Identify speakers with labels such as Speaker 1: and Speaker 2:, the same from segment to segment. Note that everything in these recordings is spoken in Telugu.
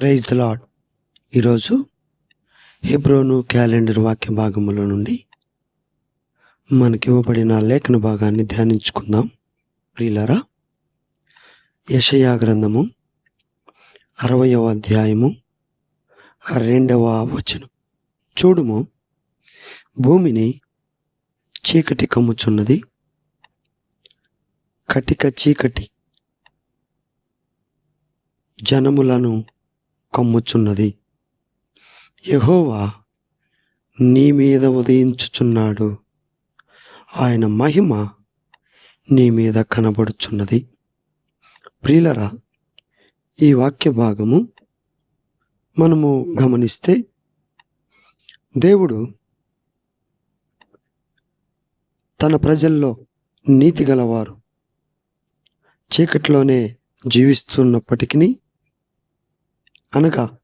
Speaker 1: ప్రైజ్ ద లాడ్ ఈరోజు హెబ్రోను క్యాలెండర్ వాక్య భాగముల నుండి మనకివ్వబడిన లేఖన భాగాన్ని ధ్యానించుకుందాం. ప్రియులరా యషయా గ్రంథము అరవయవ అధ్యాయము రెండవ వచనం. చూడుము భూమిని చీకటి కమ్ముచున్నది కటిక చీకటి జనములను కమ్ముచున్నది యహోవా నీ మీద ఉదయించుచున్నాడు. ఆయన మహిమ నీ మీద కనబడుచున్నది. ప్రియులరా ఈ వాక్య భాగము మనము గమనిస్తే దేవుడు తన ప్రజల్లో నీతి గలవారు. చీకట్లోనే జీవిస్తున్నప్పటికీ అనగా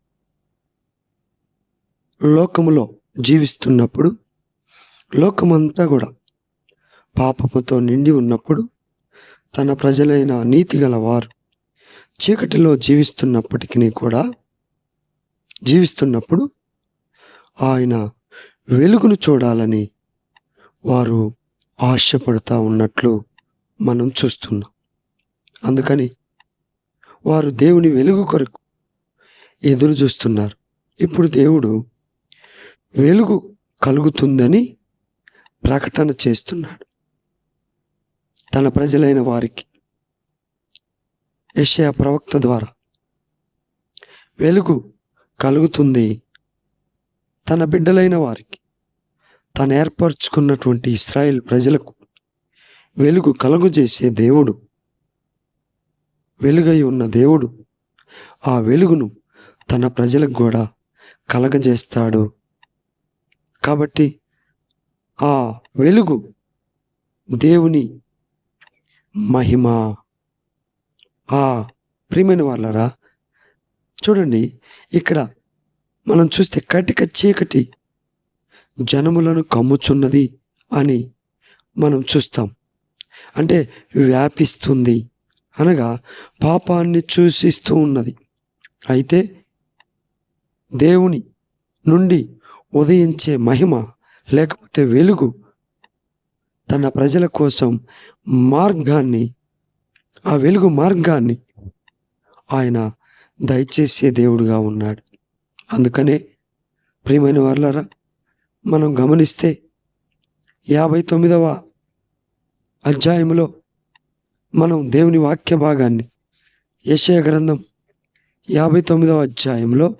Speaker 1: లోకములో జీవిస్తున్నప్పుడు లోకమంతా కూడా పాపముతో నిండి ఉన్నప్పుడు తన ప్రజలైన నీతి గల వారు చీకటిలో జీవిస్తున్నప్పటికీ కూడా జీవిస్తున్నప్పుడు ఆయన వెలుగును చూడాలని వారు ఆశపడుతూ ఉన్నట్లు మనం చూస్తున్నాం. అందుకని వారు దేవుని వెలుగు కొరకు ఎదురు చూస్తున్నారు. ఇప్పుడు దేవుడు వెలుగు కలుగుతుందని ప్రకటన చేస్తున్నాడు. తన ప్రజలైన వారికి. యెషయా ప్రవక్త ద్వారా. వెలుగు కలుగుతుంది తన బిడ్డలైన వారికి. తను ఏర్పరచుకున్నటువంటి ఇస్రాయేల్ ప్రజలకు వెలుగు కలుగుజేసే దేవుడు. వెలుగై ఉన్న దేవుడు ఆ వెలుగును తన ప్రజలకు కూడా కలగజేస్తాడు. కాబట్టి ఆ వెలుగు దేవుని మహిమ. ఆ ప్రియమైన వాళ్ళరా చూడండి ఇక్కడ మనం చూస్తే కటిక చీకటి జనములను కమ్ముచున్నది అని మనం చూస్తాం. అంటే వ్యాపిస్తుంది అనగా పాపాన్ని సూచిస్తూ ఉన్నది. అయితే దేవుని నుండి ఉదయించే మహిమ లేకపోతే వెలుగు తన ప్రజల కోసం మార్గాన్ని ఆ వెలుగు మార్గాన్ని ఆయన దయచేసే దేవుడుగా ఉన్నాడు. అందుకనే ప్రియమైన వర్లరా మనం గమనిస్తే యాభై తొమ్మిదవ అధ్యాయంలో మనం దేవుని వాక్య భాగాన్ని యశయ గ్రంథం యాభై తొమ్మిదవ అధ్యాయంలో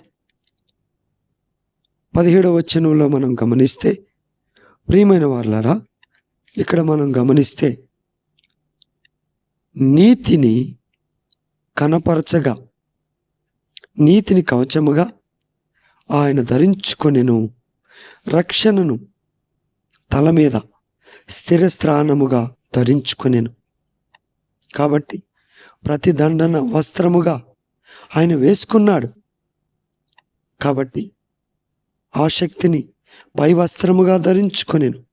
Speaker 1: పదిహేడవ వచనంలో మనం గమనిస్తే ప్రియమైన వాళ్ళరా ఇక్కడ మనం గమనిస్తే నీతిని కనపరచగా నీతిని కవచముగా ఆయన ధరించుకొనెను రక్షణను తల మీద స్థిరస్త్రాణముగా ధరించుకొనెను. కాబట్టి ప్రతి దండన వస్త్రముగా ఆయన వేసుకున్నాడు. కాబట్టి ఆ శక్తిని పైవస్త్రముగా ధరించుకొనెను.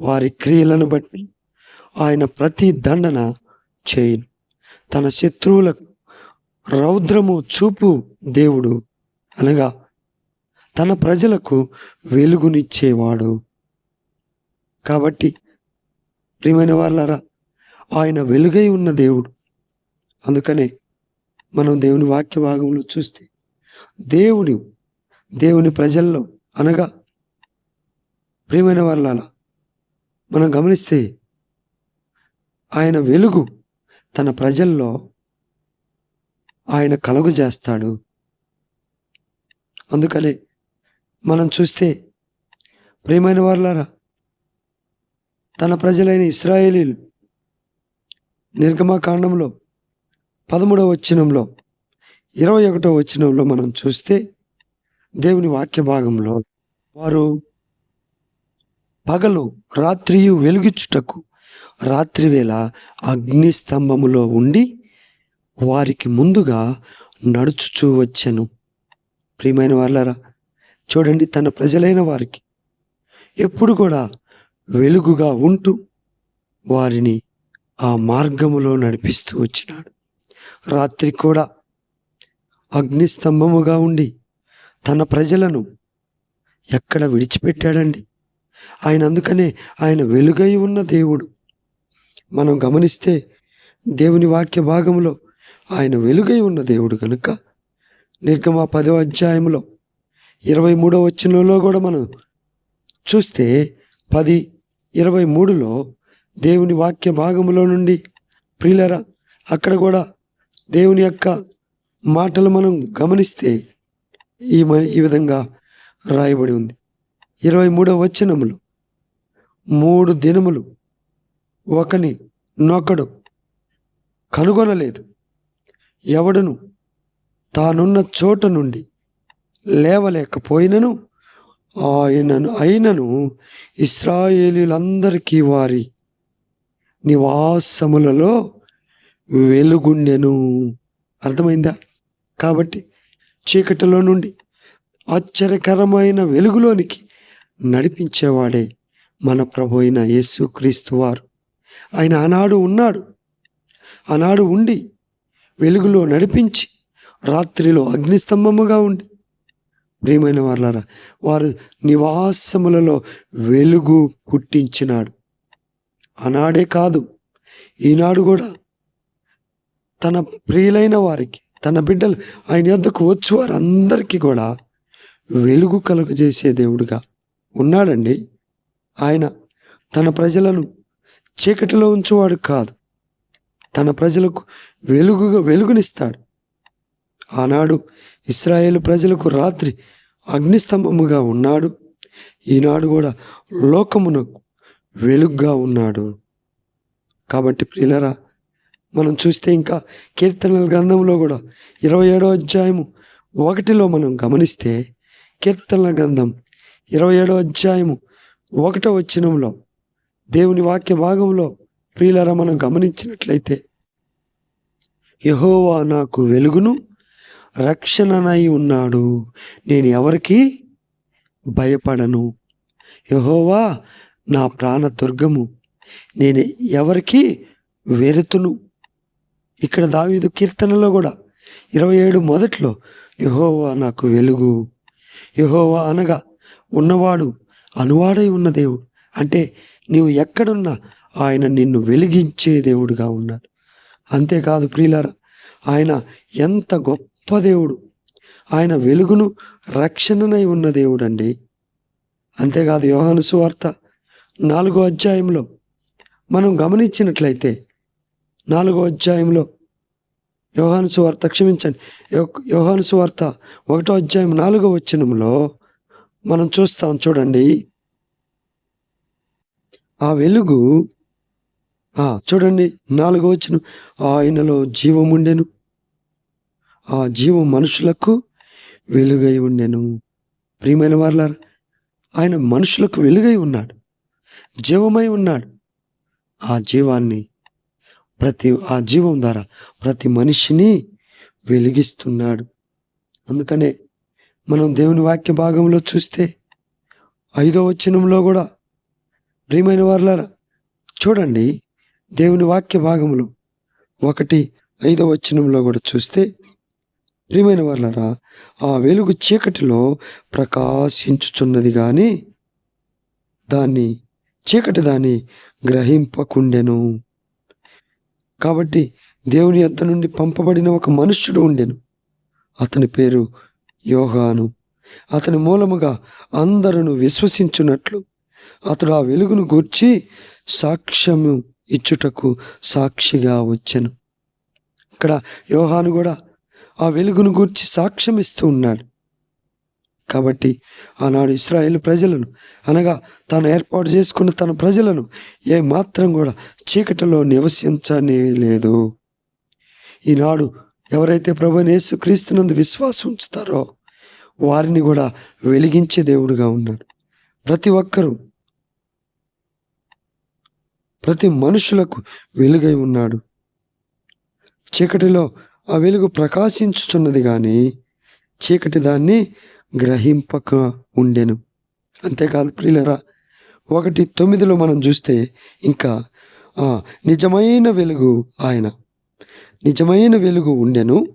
Speaker 1: వారి క్రియలను బట్టి ఆయన ప్రతి దండన చేయును. తన శత్రువులకు రౌద్రము చూపు దేవుడు అనగా తన ప్రజలకు వెలుగునిచ్చేవాడు. కాబట్టి ప్రియమైన వాళ్ళరా ఆయన వెలుగై ఉన్న దేవుడు. అందుకనే మనం దేవుని వాక్య భాగంలో చూస్తే దేవుడు దేవుని ప్రజల్లో అనగా ప్రియమైన వాళ్ళ మనం గమనిస్తే ఆయన వెలుగు తన ప్రజల్లో ఆయన కలుగు చేస్తాడు. అందుకనే మనం చూస్తే ప్రియమైన వాళ్ళారా తన ప్రజలైన ఇస్రాయేలీలు నిర్గమకాండంలో పదమూడవ వచనంలో ఇరవై ఒకటో వచనంలో మనం చూస్తే దేవుని వాక్య భాగంలో వారు పగలు రాత్రియు వెలుగుచుటకు రాత్రివేళ అగ్ని స్తంభములో ఉండి వారికి ముందుగా నడుచుచూ వచ్చాను. ప్రియమైన వాళ్ళరా చూడండి తన ప్రజలైన వారికి. ఎప్పుడు కూడా వెలుగుగా ఉంటూ వారిని ఆ మార్గములో నడిపిస్తూ వచ్చినాడు. రాత్రి కూడా అగ్నిస్తంభముగా ఉండి తన ప్రజలను ఎక్కడ విడిచిపెట్టాడండి? ఆయన అందుకనే ఆయన వెలుగై ఉన్న దేవుడు. మనం గమనిస్తే దేవుని వాక్య భాగంలో ఆయన వెలుగై ఉన్న దేవుడు కనుక నిర్గమ పదవ అధ్యాయంలో ఇరవై మూడో వచ్చినలో కూడా మనం చూస్తే పది ఇరవై మూడులో దేవుని వాక్య భాగములో నుండి ప్రియులరా అక్కడ కూడా దేవుని యొక్క మాటలు మనం గమనిస్తే ఈ మ ఈ విధంగా రాయబడి ఉంది. ఇరవై మూడవ వచనములు మూడు దినములు ఒకని నొకడు కనుగొనలేదు. ఎవడును తానున్న చోట నుండి లేవలేకపోయినను ఆయనను అయినను ఇస్రాయేలీలందరికీ వారి నివాసములలో వెలుగుండెను. అర్థమైందా? కాబట్టి చీకటిలో నుండి ఆశ్చర్యకరమైన వెలుగులోనికి నడిపించేవాడే మన ప్రభు అయిన యేసు క్రీస్తు వారు. ఆయన ఆనాడు ఉన్నాడు. ఆనాడు ఉండి వెలుగులో నడిపించి రాత్రిలో అగ్నిస్తంభముగా ఉండి. ప్రియమైన వాళ్ళారా వారు నివాసములలో వెలుగు పుట్టించినాడు. ఆనాడే కాదు ఈనాడు కూడా తన ప్రియులైన వారికి తన బిడ్డలు ఆయన యొద్దకు వచ్చి వారందరికీ కూడా వెలుగు కలుగజేసే దేవుడుగా ఉన్నాడండి. ఆయన తన ప్రజలను చీకటిలో ఉంచువాడు కాదు. తన ప్రజలకు వెలుగుగా వెలుగునిస్తాడు. ఆనాడు ఇస్రాయేల్ ప్రజలకు రాత్రి అగ్నిస్తంభముగా ఉన్నాడు. ఈనాడు కూడా లోకమునకు వెలుగుగా ఉన్నాడు. కాబట్టి ప్రియులరా మనం చూస్తే ఇంకా కీర్తనల గ్రంథంలో కూడా ఇరవై ఏడో అధ్యాయము ఒకటిలో మనం గమనిస్తే కీర్తనల గ్రంథం ఇరవై ఏడో అధ్యాయము ఒకటో వచ్చినంలో దేవుని వాక్య భాగంలో ప్రియులరా మనం గమనించినట్లయితే యహోవా నాకు వెలుగును రక్షణనై ఉన్నాడు. నేను ఎవరికి భయపడను? యహోవా నా ప్రాణ దుర్గము. నేను ఎవరికి వెరుతును? ఇక్కడ దావీదు కీర్తనలో కూడా ఇరవై ఏడు మొదట్లో యహోవా నాకు వెలుగు. యహోవా అనగా ఉన్నవాడు అనువాడై ఉన్న దేవుడు. అంటే నీవు ఎక్కడున్నా ఆయన నిన్ను వెలిగించే దేవుడుగా ఉన్నాడు. అంతేకాదు ప్రియులారా ఆయన ఎంత గొప్ప దేవుడు. ఆయన వెలుగును రక్షణనై ఉన్న దేవుడు అండి అంతేకాదు యోహాను సువార్త నాలుగో అధ్యాయంలో మనం గమనించినట్లయితే నాలుగో అధ్యాయంలో యోహాను సువార్త క్షమించండి. యో- యోహాను సువార్త ఒకటో అధ్యాయం నాలుగో వచ్చినంలో మనం చూస్తాం చూడండి. ఆ వెలుగు చూడండి నాలుగో వచ్చిన ఆయనలో జీవముండెను ఆ జీవం మనుషులకు వెలుగై ఉండెను. ప్రియమైన వారులారా ఆయన మనుషులకు వెలుగై ఉన్నాడు. జీవమై ఉన్నాడు. ఆ జీవాన్ని ప్రతి ఆ జీవం ద్వారా ప్రతి మనిషిని వెలిగిస్తున్నాడు. అందుకనే మనం దేవుని వాక్య భాగంలో చూస్తే ఐదో వచనంలో కూడా ప్రియమైన వారులారా చూడండి దేవుని వాక్య భాగంలో ఒకటి ఐదో వచనంలో కూడా చూస్తే ప్రియమైన వాళ్ళరా ఆ వెలుగు చీకటిలో ప్రకాశించుచున్నది కానీ దాన్ని చీకటి దాన్ని గ్రహింపకుండెను. కాబట్టి దేవుని అంత నుండి పంపబడిన ఒక మనుష్యుడు ఉండెను. అతని పేరు యోగాను అతని మూలముగా అందరును విశ్వసించున్నట్లు అతడు ఆ వెలుగును గూర్చి సాక్ష్యము ఇచ్చుటకు సాక్షిగా వచ్చెను. ఇక్కడ యోహాను కూడా ఆ వెలుగును గూర్చి సాక్ష్యం ఇస్తూ ఉన్నాడు. కాబట్టి ఆనాడు ఇస్రాయేల్ ప్రజలను అనగా తాను ఏర్పాటు చేసుకున్న తన ప్రజలను ఏ మాత్రం కూడా చీకటిలో నివసించనే లేదు ఈనాడు ఎవరైతే ప్రభుని యేసుక్రీస్తునందు విశ్వాసం ఉంచుతారో వారిని కూడా వెలిగించే దేవుడుగా ఉన్నాడు. ప్రతి ఒక్కరూ ప్రతి మనుషులకు వెలుగై ఉన్నాడు. చీకటిలో ఆ వెలుగు ప్రకాశించుచున్నది కానీ చీకటి దాన్ని గ్రహింపక ఉండెను. అంతేకాదు ప్రియులరా ఒకటి తొమ్మిదిలో మనం చూస్తే ఇంకా నిజమైన వెలుగు ఆయన. నిజమైన వెలుగు ఉండెను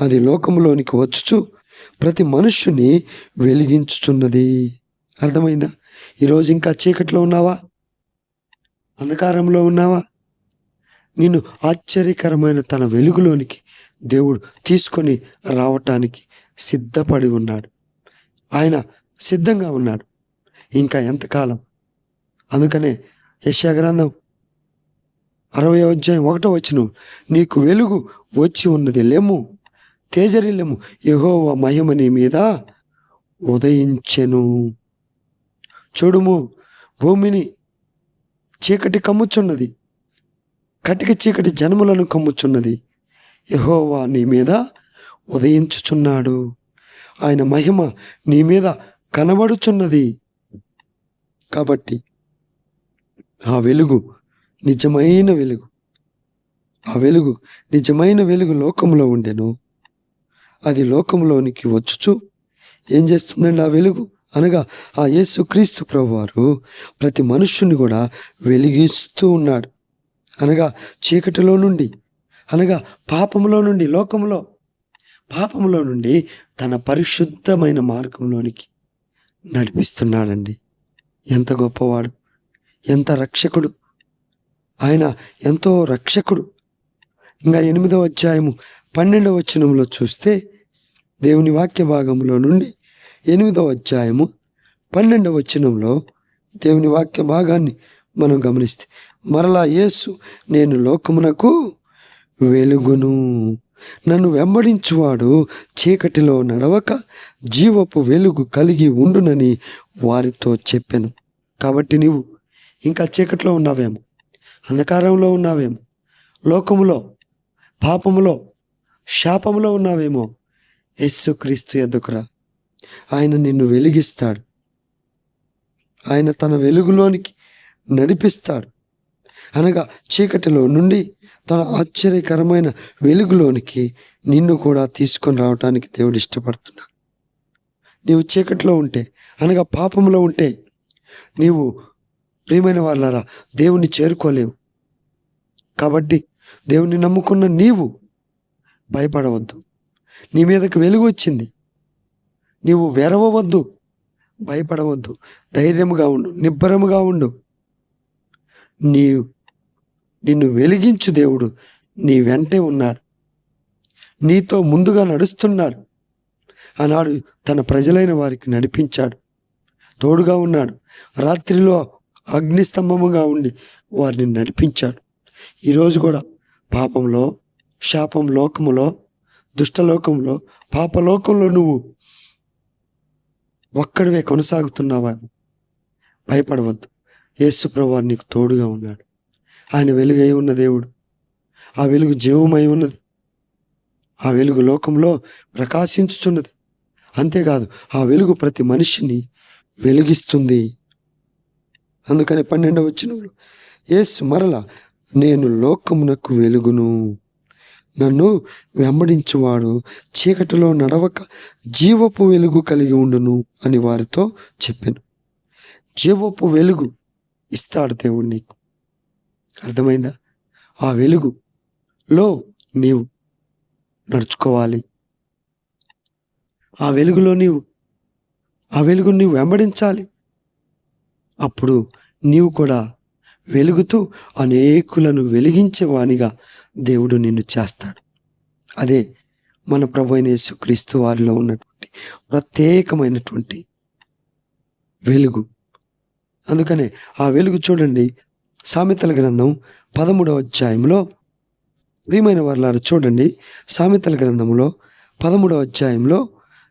Speaker 1: అది లోకంలోనికి వచ్చుచు ప్రతి మనుష్యుని వెలిగించుచున్నది. అర్థమైందా? ఈరోజు ఇంకా చీకట్లో ఉన్నావా? అంధకారంలో ఉన్నావా? నిన్ను ఆశ్చర్యకరమైన తన వెలుగులోనికి దేవుడు తీసుకొని రావటానికి సిద్ధపడి ఉన్నాడు. ఆయన సిద్ధంగా ఉన్నాడు. ఇంకా ఎంతకాలం? అందుకనే యశా గ్రంథం అరవై అధ్యాయం ఒకటో వచ్చిన నీకు వెలుగు వచ్చి ఉన్నది లేము తేజరిల్లము యహోవ మహిమ నీ మీద ఉదయించెను. చూడుము భూమిని చీకటి కమ్ముచున్నది కటిక చీకటి జన్మలను కమ్ముచున్నది యహోవా నీ మీద ఉదయించుచున్నాడు. ఆయన మహిమ నీ మీద కనబడుచున్నది. కాబట్టి ఆ వెలుగు నిజమైన వెలుగు. ఆ వెలుగు నిజమైన వెలుగు లోకంలో ఉండెను. అది లోకంలోనికి వచ్చుచు ఏం చేస్తుందండి ఆ వెలుగు? అనగా ఆ యేసుక్రీస్తు ప్రభువారు ప్రతి మనుష్యుని కూడా వెలిగిస్తూ ఉన్నాడు. అనగా చీకటిలో నుండి అనగా పాపంలో నుండి లోకంలో పాపంలో నుండి తన పరిశుద్ధమైన మార్గంలోనికి నడిపిస్తున్నాడండి. ఎంత గొప్పవాడు ఎంత రక్షకుడు ఆయన ఎంతో రక్షకుడు. ఇంకా ఎనిమిదవ అధ్యాయము పన్నెండవ వచనంలో చూస్తే దేవుని వాక్య భాగంలో నుండి ఎనిమిదవ అధ్యాయము పన్నెండవ వచనంలో దేవుని వాక్య భాగాన్ని మనం గమనిస్తే మరలా యేసు నేను లోకమునకు వెలుగును. నన్ను వెంబడించువాడు చీకటిలో నడవక జీవపు వెలుగు కలిగి ఉండునని వారితో చెప్పాను. కాబట్టి నీవు ఇంకా చీకటిలో ఉన్నావేమో అంధకారంలో ఉన్నావేమో లోకములో పాపములో శాపములో ఉన్నావేమో యేసుక్రీస్తు ఎదుకురా ఆయన నిన్ను వెలిగిస్తాడు. ఆయన తన వెలుగులోనికి నడిపిస్తాడు. అనగా చీకటిలో నుండి తన ఆశ్చర్యకరమైన వెలుగులోనికి నిన్ను కూడా తీసుకొని రావటానికి దేవుడు ఇష్టపడుతున్నాడు. నీవు చీకటిలో ఉంటే అనగా పాపంలో ఉంటే నీవు ప్రియమైన వాళ్ళారా దేవుణ్ణి చేరుకోలేవు. కాబట్టి దేవుణ్ణి నమ్ముకున్న నీవు భయపడవద్దు. నీ మీదకి వెలుగు వచ్చింది. నీవు వెరవవద్దు. భయపడవద్దు. ధైర్యముగా ఉండు. నిబ్బరముగా ఉండు. నీవు నిన్ను వెలిగించు దేవుడు. నీ వెంటే ఉన్నాడు. నీతో ముందుగా నడుస్తున్నాడు. ఆనాడు తన ప్రజలైన వారికి నడిపించాడు. తోడుగా ఉన్నాడు. రాత్రిలో అగ్నిస్తంభముగా ఉండి వారిని నడిపించాడు. ఈరోజు కూడా పాపంలో శాపం లోకములో దుష్టలోకంలో పాపలోకంలో నువ్వు ఒక్కడివే కొనసాగుతున్నావా? భయపడవద్దు. యేసు నీకు తోడుగా ఉన్నాడు. ఆయన వెలుగై ఉన్న దేవుడు. ఆ వెలుగు జీవమై ఉన్నది. ఆ వెలుగు లోకంలో ప్రకాశించుచున్నది. అంతేకాదు ఆ వెలుగు ప్రతి మనిషిని వెలిగిస్తుంది. అందుకని పన్నెండవ వచ్చినప్పుడు ఏసు మరల నేను లోకమునకు వెలుగును. నన్ను వెంబడించువాడు చీకటిలో నడవక జీవపు వెలుగు కలిగి ఉండును అని వారితో చెప్పాను. జీవపు వెలుగు ఇస్తాడు దేవుడు నీకు. అర్థమైందా? ఆ వెలుగులో నీవు నడుచుకోవాలి. ఆ వెలుగులో నీవు ఆ వెలుగును నీవు వెంబడించాలి. అప్పుడు నీవు కూడా వెలుగుతూ అనేకులను వెలిగించేవానిగా దేవుడు నిన్ను చేస్తాడు. అదే మన ప్రభు అయిన యేసుక్రీస్తు వారిలో ఉన్నటువంటి ప్రత్యేకమైనటువంటి వెలుగు. అందుకనే ఆ వెలుగు చూడండి సామెతల గ్రంథం పదమూడవ అధ్యాయంలో ప్రియమైన వర్లారు చూడండి. సామెతల గ్రంథంలో పదమూడవ అధ్యాయంలో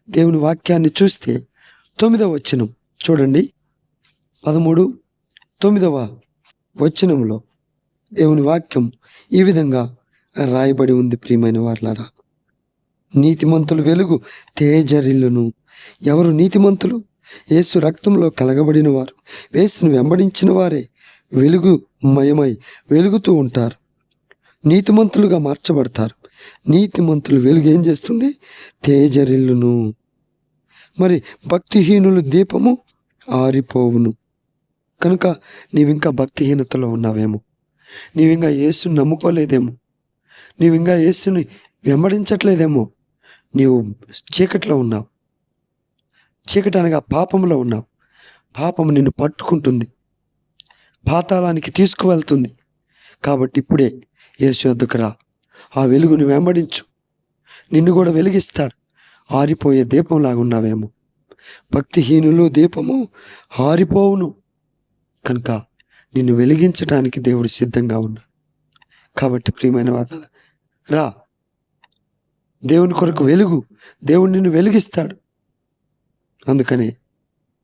Speaker 1: దేవుని వాక్యాన్ని చూస్తే తొమ్మిదవ వచనం చూడండి. పదమూడు తొమ్మిదవ వచనంలో దేవుని వాక్యం ఈ విధంగా రాయబడి ఉంది ప్రియమైన వార్లారా. నీతిమంతులు వెలుగు తేజరిల్లును. ఎవరు నీతిమంతులు? యేసు రక్తంలో కలగబడిన వారు యేసును వెంబడించిన వారే వెలుగు మయమై వెలుగుతూ ఉంటారు. నీతిమంతులుగా మార్చబడతారు. నీతిమంతులు వెలుగు ఏం చేస్తుంది? తేజరిల్లును. మరి భక్తిహీనులు దీపము ఆరిపోవును. కనుక నీవింకా భక్తిహీనతలో ఉన్నావేమో. నీవింకా యేసుని నమ్ముకోలేదేమో. నీవింకా యేసుని వెంబడించట్లేదేమో. నీవు చీకట్లో ఉన్నావు. చీకటి అనగా పాపంలో ఉన్నావు. పాపం నిన్ను పట్టుకుంటుంది. పాతాళానికి తీసుకువెళ్తుంది. కాబట్టి ఇప్పుడే యేసు ఆ వెలుగును వెంబడించు. నిన్ను కూడా వెలిగిస్తాడు. ఆరిపోయే దీపంలాగా ఉన్నావేమో. భక్తిహీనులు దీపము ఆరిపోవును. కనుక నిన్ను వెలిగించడానికి దేవుడు సిద్ధంగా ఉన్నాడు. కాబట్టి ప్రియమైన వారు రా. దేవుని కొరకు వెలుగు. దేవుడు నిన్ను వెలిగిస్తాడు. అందుకనే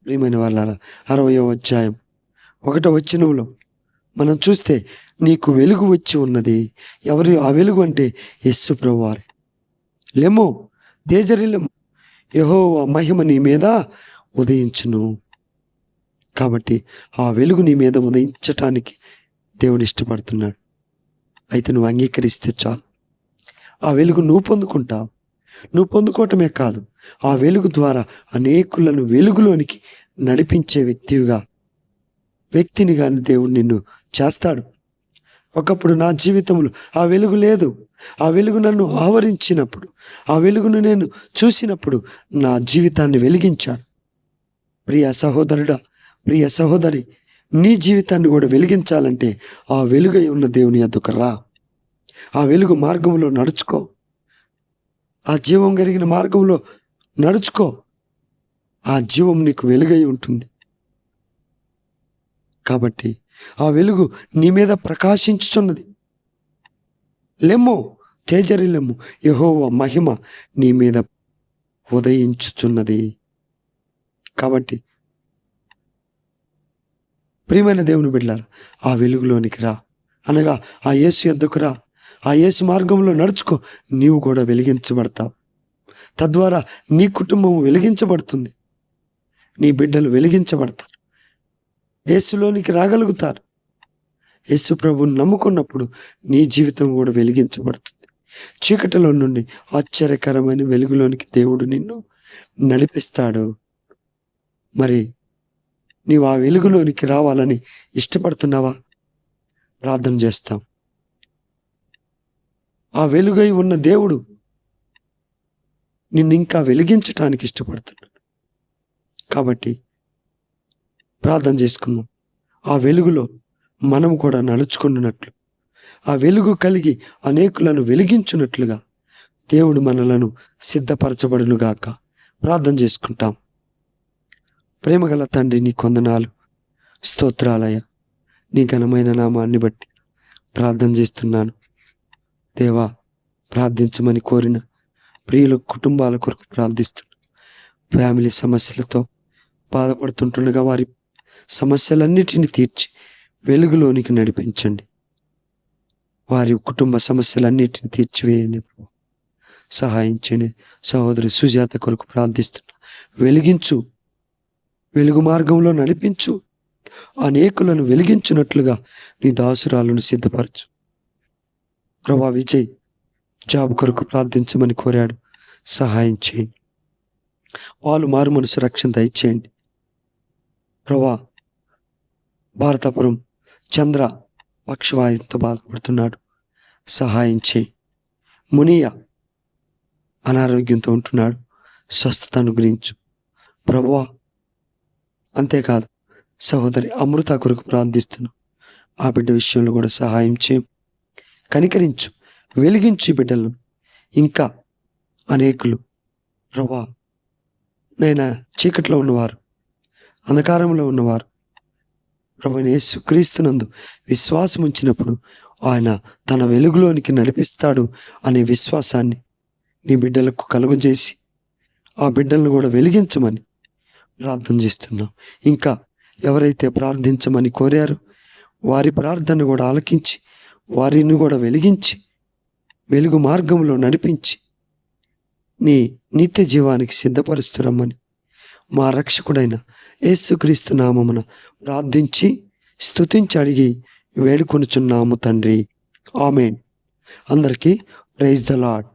Speaker 1: ప్రియమైన వాళ్ళ అరవయో అధ్యాయం ఒకటో వచ్చినంలో మనం చూస్తే నీకు వెలుగు వచ్చి ఉన్నది. ఎవరి ఆ వెలుగు అంటే యస్సు ప్రభువారి. లెమో తేజరిల్లెము యహో మహిమ నీ మీద ఉదయించును. కాబట్టి ఆ వెలుగు నీ మీద ఉదయించటానికి దేవుడు ఇష్టపడుతున్నాడు. అయితే నువ్వు అంగీకరిస్తే చాలు. ఆ వెలుగు నువ్వు పొందుకుంటావు. నువ్వు పొందుకోవటమే కాదు ఆ వెలుగు ద్వారా అనేకులను వెలుగులోనికి నడిపించే వ్యక్తివిగా వ్యక్తిని కానీ దేవుడు నిన్ను చేస్తాడు. ఒకప్పుడు నా జీవితంలో ఆ వెలుగు లేదు. ఆ వెలుగు నన్ను ఆవరించినప్పుడు ఆ వెలుగును నేను చూసినప్పుడు నా జీవితాన్ని వెలిగించాడు. ప్రియ సహోదరుడా ప్రియ సహోదరి నీ జీవితాన్ని కూడా వెలిగించాలంటే ఆ వెలుగై ఉన్న దేవుని అద్దకు రా. ఆ వెలుగు మార్గంలో నడుచుకో. ఆ జీవం కలిగిన మార్గంలో నడుచుకో. ఆ జీవం నీకు వెలుగై ఉంటుంది. కాబట్టి ఆ వెలుగు నీ మీద ప్రకాశించుచున్నది. లెమ్మో తేజరిల్లెమ్ము యహోవ మహిమ నీ మీద ఉదయించుచున్నది. కాబట్టి ప్రియమైన దేవుని బిడ్డారు ఆ వెలుగులోనికి రా. అనగా ఆ యేసు ఎద్దుకు రా. ఆ యేసు మార్గంలో నడుచుకో నీవు కూడా వెలిగించబడతావు. తద్వారా నీ కుటుంబం వెలిగించబడుతుంది. నీ బిడ్డలు వెలిగించబడతారు. యేసులోనికి రాగలుగుతారు. యేసు ప్రభుని నమ్ముకున్నప్పుడు నీ జీవితం కూడా వెలిగించబడుతుంది. చీకటిలో నుండి ఆశ్చర్యకరమైన వెలుగులోనికి దేవుడు నిన్ను నడిపిస్తాడు. మరి నీవు ఆ వెలుగులోనికి రావాలని ఇష్టపడుతున్నావా? ప్రార్థన చేస్తాం. ఆ వెలుగై ఉన్న దేవుడు నిన్ను ఇంకా వెలిగించటానికి ఇష్టపడుతున్నాడు. కాబట్టి ప్రార్థన చేసుకుందాం. ఆ వెలుగులో మనం కూడా నడుచుకున్నట్లు ఆ వెలుగు కలిగి అనేకులను వెలిగించున్నట్లుగా దేవుడు మనలను సిద్ధపరచబడునుగాక. ప్రార్థన చేసుకుంటాం. ప్రేమగల తండ్రి నీ కొందనాలు స్తోత్రాలయ నీ ఘనమైన నామాన్ని బట్టి ప్రార్థన చేస్తున్నాను. దేవా ప్రార్థించమని కోరిన ప్రియుల కుటుంబాల కొరకు ప్రార్థిస్తున్నాను ఫ్యామిలీ సమస్యలతో బాధపడుతుంటుండగా వారి సమస్యలన్నిటిని తీర్చి వెలుగులోనికి నడిపించండి. వారి కుటుంబ సమస్యలన్నిటిని తీర్చివేయండి ప్రభు. సహాయించండి సహోదరి సుజాత కొరకు ప్రార్థిస్తున్నా. వెలిగించు. వెలుగు మార్గంలో నడిపించు. అనేకులను వెలిగించినట్లుగా నీ దాసురాలను సిద్ధపరచు. ప్రభా విజయ్ జాబ్ కొరకు ప్రార్థించమని కోరాడు. సహాయం చేయండి. వాళ్ళు మారు మనసు రక్షణ దయచేయండి. ప్రభా భారతపురం చంద్ర పక్షవాయుతో బాధపడుతున్నాడు. సహాయం చేయి. మునియ అనారోగ్యంతో ఉంటున్నాడు. స్వస్థత అనుగ్రహించు. ప్రభువా అంతేకాదు సహోదరి అమృత కొరకు ప్రార్థిస్తున్నాం. ఆ బిడ్డ విషయంలో కూడా సహాయం చేయం. కనికరించు. వెలిగించు బిడ్డలను. ఇంకా అనేకులు ప్రభా నైనా చీకట్లో ఉన్నవారు అంధకారంలో ఉన్నవారు. ప్రభు యేసు క్రీస్తునందు విశ్వాసం ఉంచినప్పుడు ఆయన తన వెలుగులోనికి నడిపిస్తాడు అనే విశ్వాసాన్ని నీ బిడ్డలకు కలుగజేసి ఆ బిడ్డలను కూడా వెలిగించమని ప్రార్థన చేస్తున్నాం. ఇంకా ఎవరైతే ప్రార్థించమని కోరారో వారి ప్రార్థన కూడా ఆలకించి వారిని కూడా వెలిగించి వెలుగు మార్గంలో నడిపించి నీ నిత్య జీవానికి సిద్ధపరుస్తురమ్మని మా రక్షకుడైన యేసుక్రీస్తు నామమున ప్రార్థించి స్తుతించి అడిగి వేడుకొనుచున్నాము తండ్రి. ఆమెన్. అందరికీ ప్రైజ్ ద లాడ్